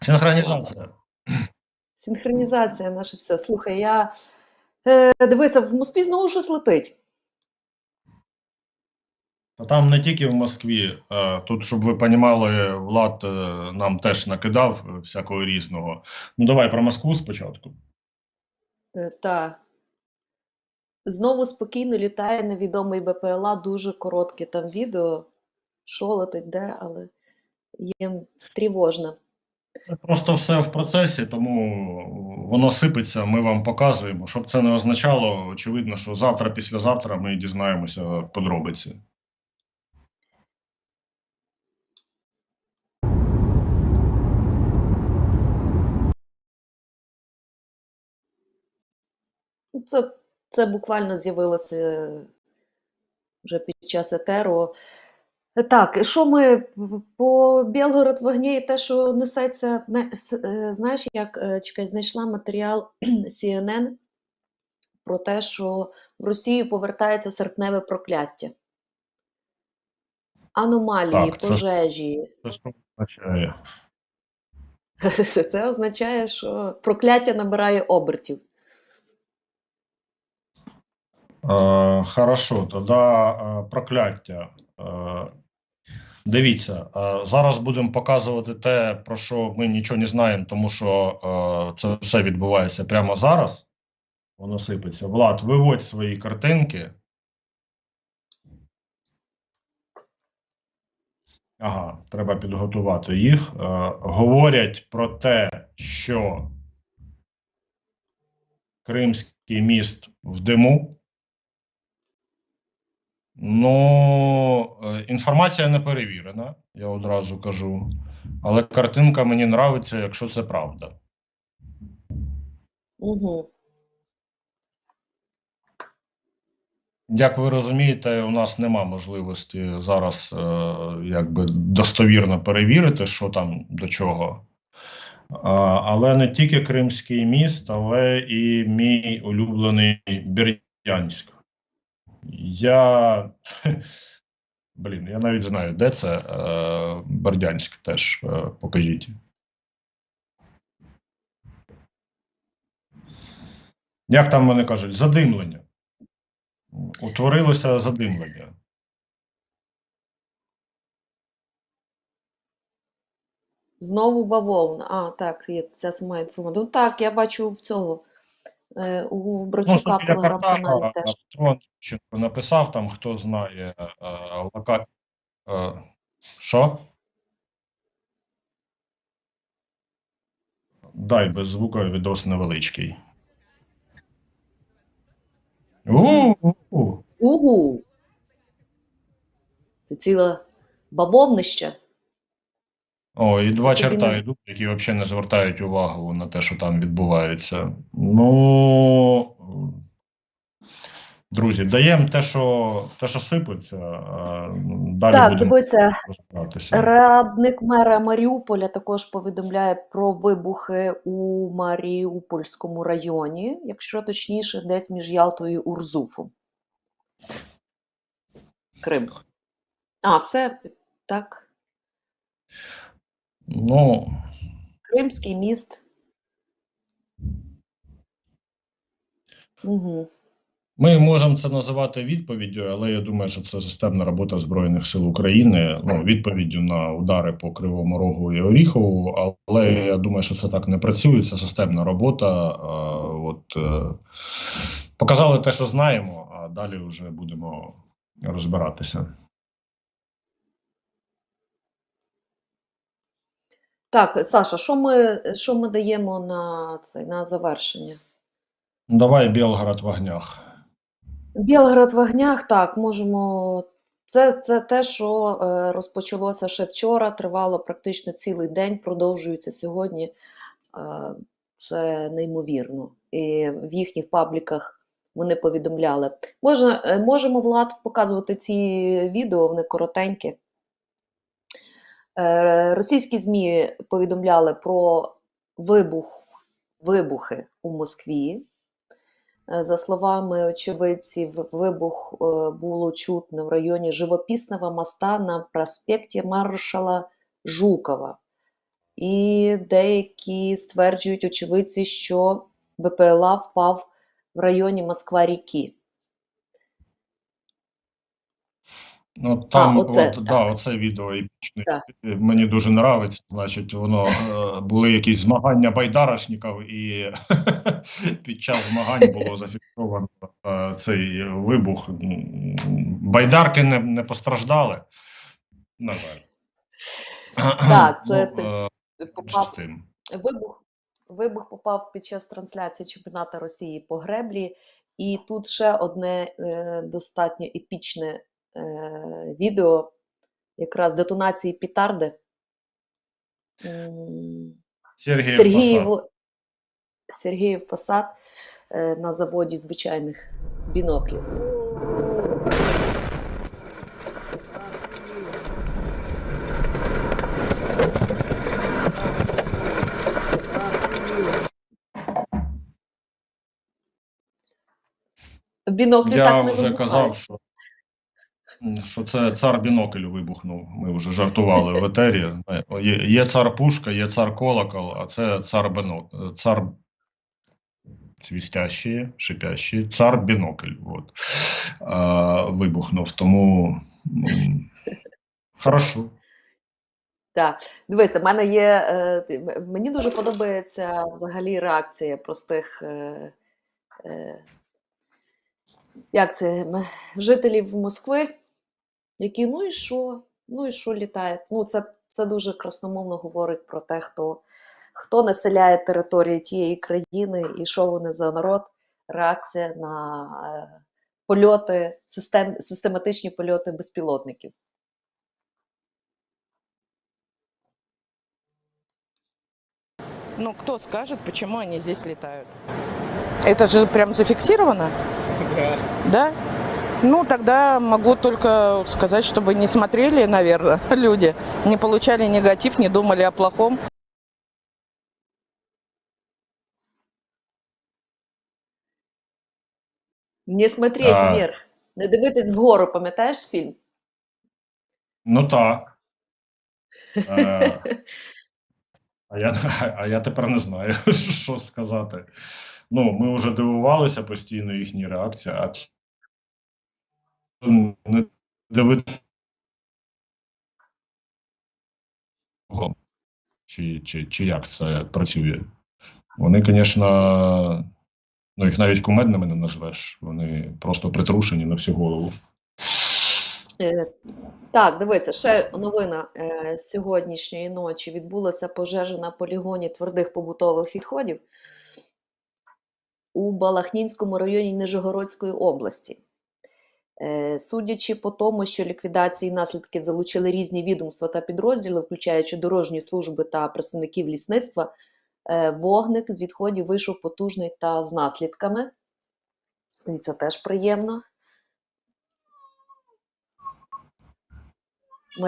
Синхронізація. Синхронізація наше все. Слухай, я е, дивися, в Москві знову щось летить. Та там не тільки в Москві. Тут, щоб ви понімали, Влад е, нам теж накидав е, всякого різного. Ну, давай про Москву спочатку. Е, та. Знову спокійно літає невідомий БПЛА, дуже коротке там відео. Що летить, де, але є тривожно. Просто все в процесі, тому воно сипеться, ми вам показуємо. Щоб це не означало, очевидно, що завтра, післязавтра ми дізнаємося подробиці. Ну, Це, це буквально з'явилося вже під час етеру. Так, і що ми по Білгород вогні і те, що несеться, е, знаєш, як е, чекай, знайшла матеріал CNN про те, що в Росію повертається серпневе прокляття. Аномалії, Так, це- пожежі. Це що означає? Це означає, що прокляття набирає обертів. Е, хорошо, тоді прокляття. Дивіться, е, зараз будемо показувати те, про що ми нічого не знаємо, тому що е, це все відбувається прямо зараз. Воно сипеться. Влад, виводь свої картинки. Ага, треба підготувати їх. Е, говорять про те, що Кримський міст в диму. Ну, е, інформація не перевірена, я одразу кажу. Але картинка мені нравиться, якщо це правда. Угу. Як ви розумієте, у нас нема можливості зараз е, якби достовірно перевірити, що там до чого. А, але не тільки Кримський міст, але і мій улюблений Бердянськ. Я. Блін, я навіть знаю, де це. Е, Бердянськ теж е, покажіть. Як там вони кажуть? Задимлення. Утворилося задимлення. Знову бавовна. А, так, є ця сама інформація. Ну так, я бачу в цього. Е, у Ну, в телеграм-каналі теж. Тронченко написав там, хто знає е, е, Що? Дай без звука відос невеличкий. У-у-у. Угу. Це ціла бавовнище. О, і два черта не- йдуть, які взагалі не звертають увагу на те, що там відбувається. Ну, друзі, даємо те, що, те, що сипеться, далі Так, будемо дивися, радник мера Маріуполя також повідомляє про вибухи у Маріупольському районі, якщо точніше, десь між Ялтою і Урзуфом. Крим. А, все так. Ну, Кримський міст. Угу. Ми можемо це називати відповіддю, але я думаю, що це системна робота Збройних сил України. Ну, відповіддю на удари по Кривому Рогу і Оріхову. Але я думаю, що це так не працює. Це системна робота. А, от е, показали те, що знаємо, а далі вже будемо розбиратися. Так, Саша, що ми, що ми даємо на, це, на завершення? Давай Білгород в огнях. Білгород в огнях, так, можемо. Це, це те, що е, розпочалося ще вчора, тривало практично цілий день, продовжується сьогодні. Е, це неймовірно. І в їхніх пабліках вони повідомляли. Можна, е, можемо Влад показувати ці відео, вони коротенькі. Е, Російські ЗМІ повідомляли про вибух, вибухи у Москві. Е, За словами очевидців, вибух е, було чутно в районі Живописного моста на проспекті маршала Жукова. і деякі стверджують очевидці, що БПЛА впав в районі Москва-Ріки. Ну там оце, от, так. да, оце відео епічне. Так. Мені дуже нравиться. Значить, воно е, були якісь змагання байдарочників, і під час змагань було зафіксовано е, цей вибух. Байдарки не, не постраждали. На жаль. Так, це ну, ти е, попав. Вибух, вибух попав під час трансляції чемпіонату Росії по греблі, і тут ще одне е, достатньо епічне е, відео, якраз детонації пітарди. М, Сергій Сергіїв, Посад. Сергіїв Посад е, на заводі звичайних біноклів. Біноклі Я так не вже вибухають. казав, що, що це цар бінокль вибухнув. Ми вже жартували в етері. Є, є цар пушка, є цар колокол, а це цар бінокль. Цар свистящий, шипящий, цар бінокль. От. А, вибухнув. Тому хорошо. Так, дивися, в мене є. Е, мені дуже подобається взагалі реакція простих. Як це? Жителів Москви, які ну і що? Ну і що літають? Ну, це, це дуже красномовно говорить про те, хто, хто населяє територію тієї країни і що вони за народ. Реакція на е, польоти, систем, систематичні польоти безпілотників. Ну, кто скажет, почему они здесь летают? Это же прям зафиксировано? Да. Да? Ну, тогда могу только сказать, чтобы не смотрели, наверное, люди, не получали негатив, не думали о плохом. Не смотреть А. вверх, не дивитись вгору, пам'ятаєш фільм? Ну так. А, я, а я тепер не знаю, що сказати. Ну, ми вже дивувалися постійно їхній реакції, а не дивитися. Чи, чи, чи як це працює? Вони, звісно, ну їх навіть кумедними не назвеш. Вони просто притрушені на всю голову. Е, Так, дивися, ще новина е, сьогоднішньої ночі відбулася пожежа на полігоні твердих побутових відходів у Балахнінському районі Нижегородської області. Е, Судячи по тому, що ліквідації наслідків залучили різні відомства та підрозділи, включаючи дорожні служби та представників лісництва, е, вогник з відходів вийшов потужний та з наслідками. І це теж приємно.